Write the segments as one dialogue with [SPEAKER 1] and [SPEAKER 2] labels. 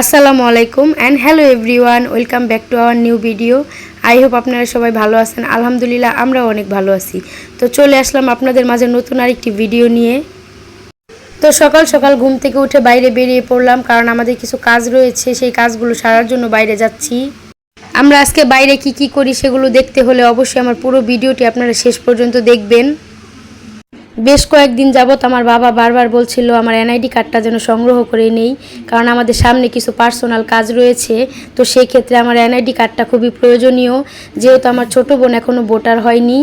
[SPEAKER 1] আসসালামু আলাইকুম and hello everyone welcome back to our new video I hope আপনারা সবাই ভালো আছেন। আলহামদুলিল্লাহ, আমরাও অনেক ভালো আছি। তো চলে আসলাম আপনাদের মাঝে নতুন আরেকটি ভিডিও নিয়ে। তো সকাল সকাল ঘুম থেকে উঠে বাইরে বেরিয়ে পড়লাম, কারণ আমাদের কিছু কাজ রয়েছে, সেই কাজগুলো সারার জন্য বাইরে যাচ্ছি। আমরা আজকে বাইরে কি কি করি সেগুলো দেখতে হলে অবশ্যই আমার পুরো ভিডিওটি আপনারা শেষ পর্যন্ত দেখবেন। বেশ কয়েকদিন যাবৎ আমার বাবা বারবার বলছিল, আমার এনআইডি কার্ডটা যেন সংগ্রহ করে নেই, কারণ আমাদের সামনে কিছু পার্সোনাল কাজ রয়েছে। তো সেই ক্ষেত্রে আমার এনআইডি কার্ডটা খুবই প্রয়োজনীয়, যেহেতু আমার ছোট বোন এখনও ভোটার হয়নি।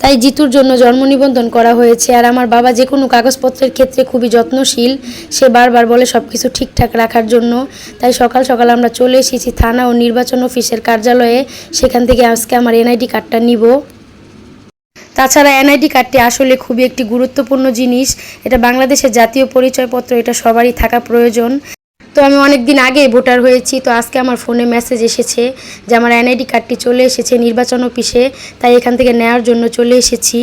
[SPEAKER 1] তাই জিতুর জন্য জন্ম নিবন্ধন করা হয়েছে, আর আমার বাবা যে কোনো কাগজপত্রের ক্ষেত্রে খুবই যত্নশীল। সে বারবার বলে সব কিছু ঠিকঠাক রাখার জন্য। তাই সকাল সকাল আমরা চলে এসেছি থানা ও নির্বাচন অফিসের কার্যালয়ে। সেখান থেকে আজকে আমার এনআইডি কার্ডটা নিব। তাছাড়া এনআইডি কার্ডটি আসলে খুবই একটি গুরুত্বপূর্ণ জিনিস। এটা বাংলাদেশের জাতীয় পরিচয়পত্র, এটা সবারই থাকা প্রয়োজন। তো আমি অনেক দিন আগে ভোটার হয়েছি, তো আজকে আমার ফোনে মেসেজ এসেছে যে আমার এনআইডি কার্ডটি চলে এসেছে নির্বাচন অফিসে, তাই এখান থেকে নেওয়ার জন্য চলে এসেছি।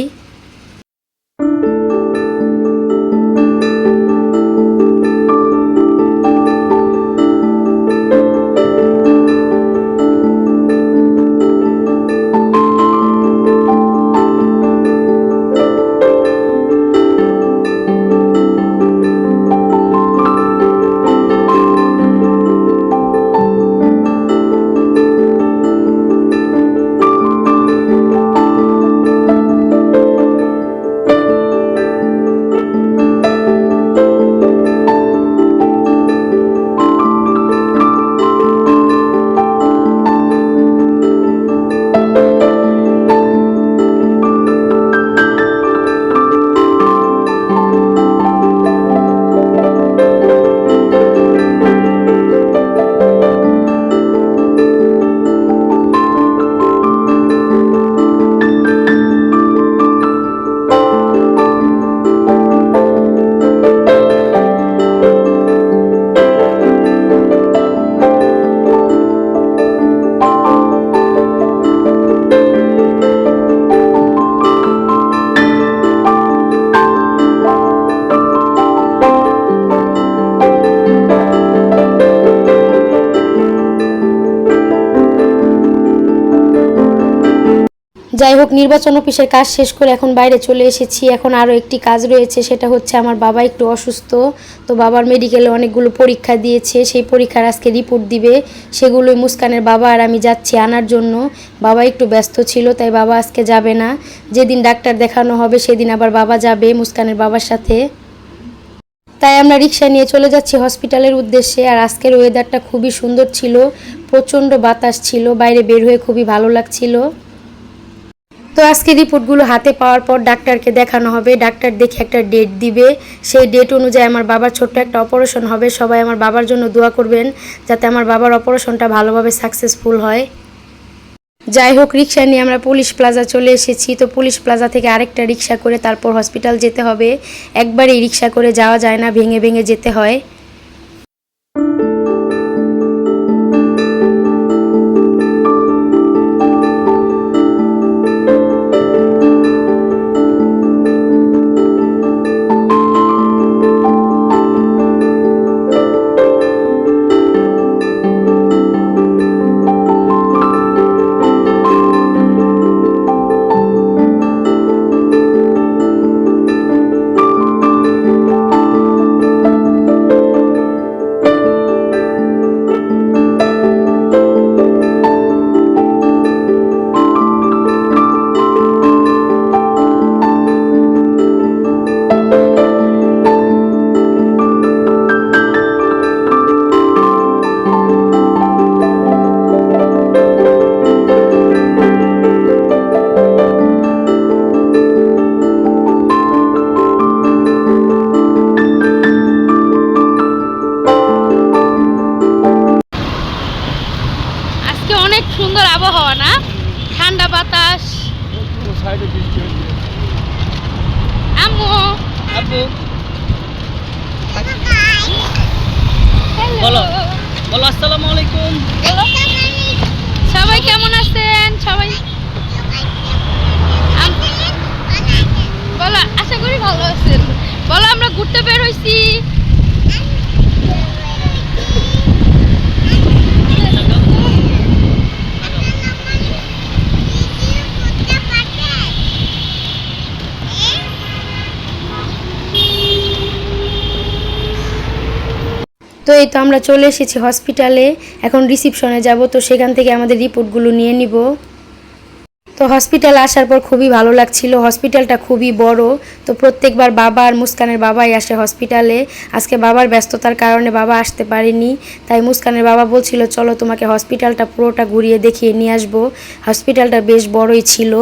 [SPEAKER 1] যাই হোক, নির্বাচন অফিসের কাজ শেষ করে এখন বাইরে চলে এসেছি। এখন আরও একটি কাজ রয়েছে, সেটা হচ্ছে আমার বাবা একটু অসুস্থ, তো বাবার মেডিকেলে অনেকগুলো পরীক্ষা দিয়েছে। সেই পরীক্ষার আজকে রিপোর্ট দিবে। সেগুলোই মুস্কানের বাবা আর আমি যাচ্ছি আনার জন্য। বাবা একটু ব্যস্ত ছিল, তাই বাবা আজকে যাবে না। যেদিন ডাক্তার দেখানো হবে, সেদিন আবার বাবা যাবে মুস্কানের বাবার সাথে। তাই আমরা রিক্সা নিয়ে চলে যাচ্ছি হসপিটালের উদ্দেশ্যে। আর আজকের ওয়েদারটা খুবই সুন্দর ছিল, প্রচণ্ড বাতাস ছিল, বাইরে বের হয়ে খুবই ভালো লাগছিল। তো আজকে রিপোর্টগুলো হাতে পাওয়ার পর ডাক্তারকে দেখানো হবে। ডাক্তার দেখে একটা ডেট দিবে। সেই ডেট অনুযায়ী আমার বাবার ছোট্ট একটা অপারেশন হবে। সবাই আমার বাবার জন্য দোয়া করবেন যাতে আমার বাবার অপারেশনটা ভালোভাবে সাকসেসফুল হয়। যাই হোক রিক্সা নিয়ে আমরা পুলিশ প্লাজা চলে এসেছি। তো পুলিশ প্লাজা থেকে আরেকটা রিক্সা করে তারপর হসপিটাল যেতে হবে। একবারই রিক্সা করে যাওয়া যায় না, ভেঙে ভেঙে যেতে হয়।
[SPEAKER 2] সুন্দর আবহাওয়া না? ঠান্ডা বাতাস। আম্মু।
[SPEAKER 3] বলো। বলো আসসালামু আলাইকুম।
[SPEAKER 2] সবাই কেমন আছেন? সবাই আম- বলো আশা করি ভালো আছেন বলো আমরা ঘুরতে বের হইছি
[SPEAKER 1] তো এই তো আমরা চলে এসেছি হসপিটালে এখন রিসিপশনে যাব, তো সেখান থেকে আমাদের রিপোর্টগুলো নিয়ে নিব। তো হসপিটাল আসার পর খুবই ভালো লাগছিল। হসপিটালটা খুবই বড়। তো প্রত্যেকবার বাবা আর মুস্কানের বাবাই আসে হসপিটালে আজকে বাবার ব্যস্ততার কারণে বাবা আসতে পারেনি। তাই মুস্কানের বাবা বলছিল, চলো তোমাকে হসপিটালটা পুরোটা ঘুরিয়ে দেখিয়ে নিয়ে আসব। হসপিটালটা বেশ বড়ই ছিল।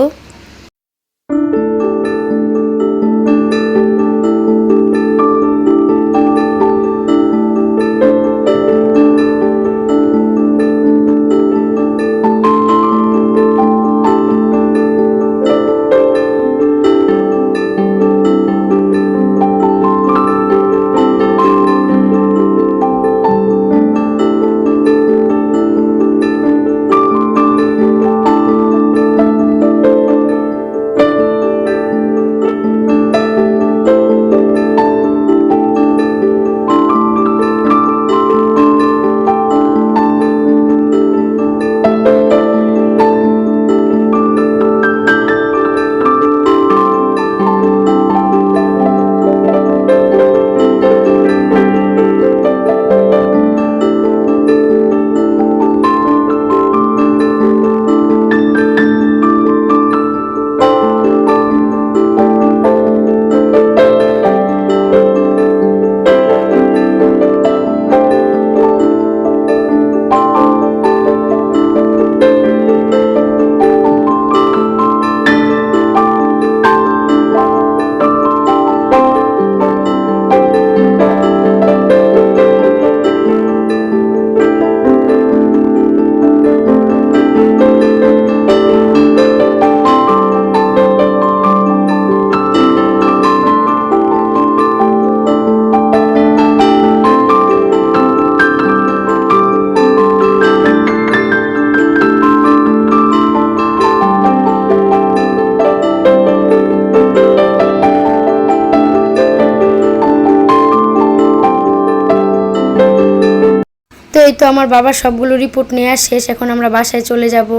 [SPEAKER 1] এই তো আমার বাবার সবগুলো রিপোর্ট নেওয়া শেষ, এখন আমরা বাসায় চলে যাব।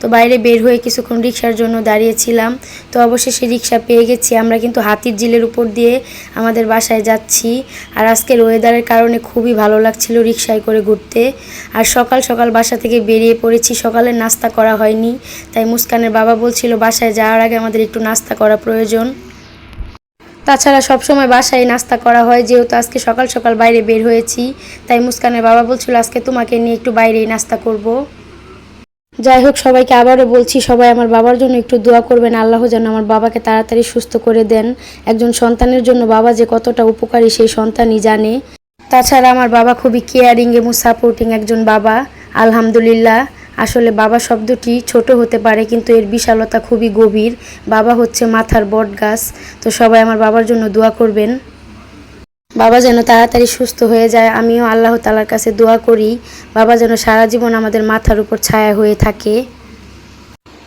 [SPEAKER 1] তো বাইরে বের হয়ে কিছুক্ষণ রিক্সার জন্য দাঁড়িয়েছিলাম। তো অবশেষে রিক্সা পেয়ে গেছি। আমরা কিন্তু হাতির জিলের উপর দিয়ে আমাদের বাসায় যাচ্ছি। আর আজকের ওয়েদারের কারণে খুবই ভালো লাগছিল রিক্সায় করে ঘুরতে। আর সকাল সকাল বাসা থেকে বেরিয়ে পড়েছি। সকালে নাস্তা করা হয়নি, তাই মুস্কানের বাবা বলছিল, বাসায় যাওয়ার আগে আমাদের একটু নাস্তা করা প্রয়োজন। তাছাড়া সবসময় বাসায় নাস্তা করা হয়, যেহেতু আজকে সকাল সকাল বাইরে বের হয়েছি, তাই মুস্কানের বাবা বলছিল, আজকে তোমাকে নিয়ে একটু বাইরেই নাস্তা করব। যাই হোক, সবাইকে আবারও বলছি, সবাই আমার বাবার জন্য একটু দোয়া করবেন, আল্লাহ যেন আমার বাবাকে তাড়াতাড়ি সুস্থ করে দেন। একজন সন্তানের জন্য বাবা যে কতটা উপকারী, সেই সন্তানই জানে। তাছাড়া আমার বাবা খুবই কেয়ারিং এবং সাপোর্টিং একজন বাবা, আলহামদুলিল্লাহ। আসলে বাবা শব্দটি ছোট হতে পারে, কিন্তু এর বিশালতা খুবই গভীর। বাবা হচ্ছে মাথার বট গাছ, তো সবাই আমার বাবার জন্য দোয়া করবেন। বাবা যেন তাড়াতাড়ি সুস্থ হয়ে যায়, আমিও আল্লাহ তালার কাছে দোয়া করি। বাবা যেন সারা জীবন আমাদের মাথার উপর ছায়া হয়ে থাকে।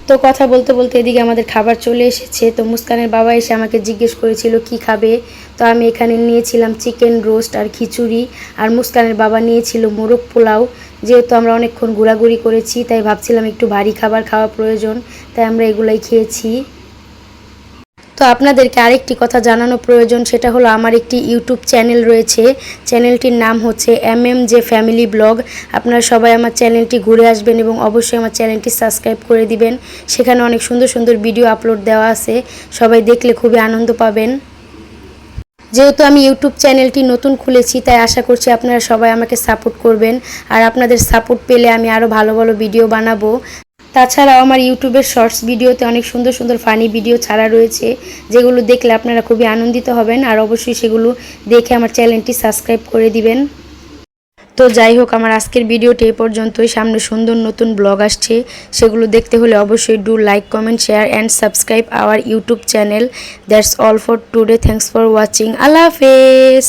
[SPEAKER 1] তো কথা বলতে বলতে এদিকে আমাদের খাবার চলে এসেছে। তো মুস্কানের বাবা এসে আমাকে জিজ্ঞেস করেছিল, কি খাবে? তো আমি এখানে নিয়েছিলাম চিকেন রোস্ট আর খিচুড়ি আর মুস্কানের বাবা নিয়েছিল মোরগ পোলাও। যেহেতু আমরা অনেকক্ষণ ঘোরাঘুরি করেছি, তাই ভাবছিলাম একটু ভারী খাবার খাওয়া প্রয়োজন, তাই আমরা এগুলাই খেয়েছি। তো আপনাদেরকে আরেকটি কথা জানানো প্রয়োজন, সেটা হলো আমার একটি ইউটিউব চ্যানেল রয়েছে। চ্যানেলটির নাম হচ্ছে M M J family blog. আপনারা সবাই আমার চ্যানেলটি ঘুরে আসবেন এবং অবশ্যই আমার চ্যানেলটি সাবস্ক্রাইব করে দিবেন। সেখানে অনেক সুন্দর সুন্দর ভিডিও আপলোড দেওয়া আছে। সবাই দেখলে খুবই আনন্দ পাবেন। যেহেতু আমি ইউটিউব চ্যানেলটি নতুন খুলেছি, তাই আশা করছি আপনারা সবাই আমাকে সাপোর্ট করবেন। আর আপনাদের সাপোর্ট পেলে আমি আরও ভালো ভালো ভিডিও বানাবো। তাছাড়াও আমার ইউটিউবের শর্টস ভিডিওতে অনেক সুন্দর সুন্দর ফানি ভিডিও ছাড়া রয়েছে, যেগুলো দেখলে আপনারা খুবই আনন্দিত হবেন। আর অবশ্যই সেগুলো দেখে আমার চ্যানেলটি সাবস্ক্রাইব করে দিবেন। তো যাই হোক, আমার আজকের ভিডিওটি এই পর্যন্তই। সামনে সুন্দর নতুন ব্লগ আসছে। সেগুলো দেখতে হলে অবশ্যই do like comment share and subscribe our YouTube channel that's all for today thanks for watching আল্লাহ হাফেজ!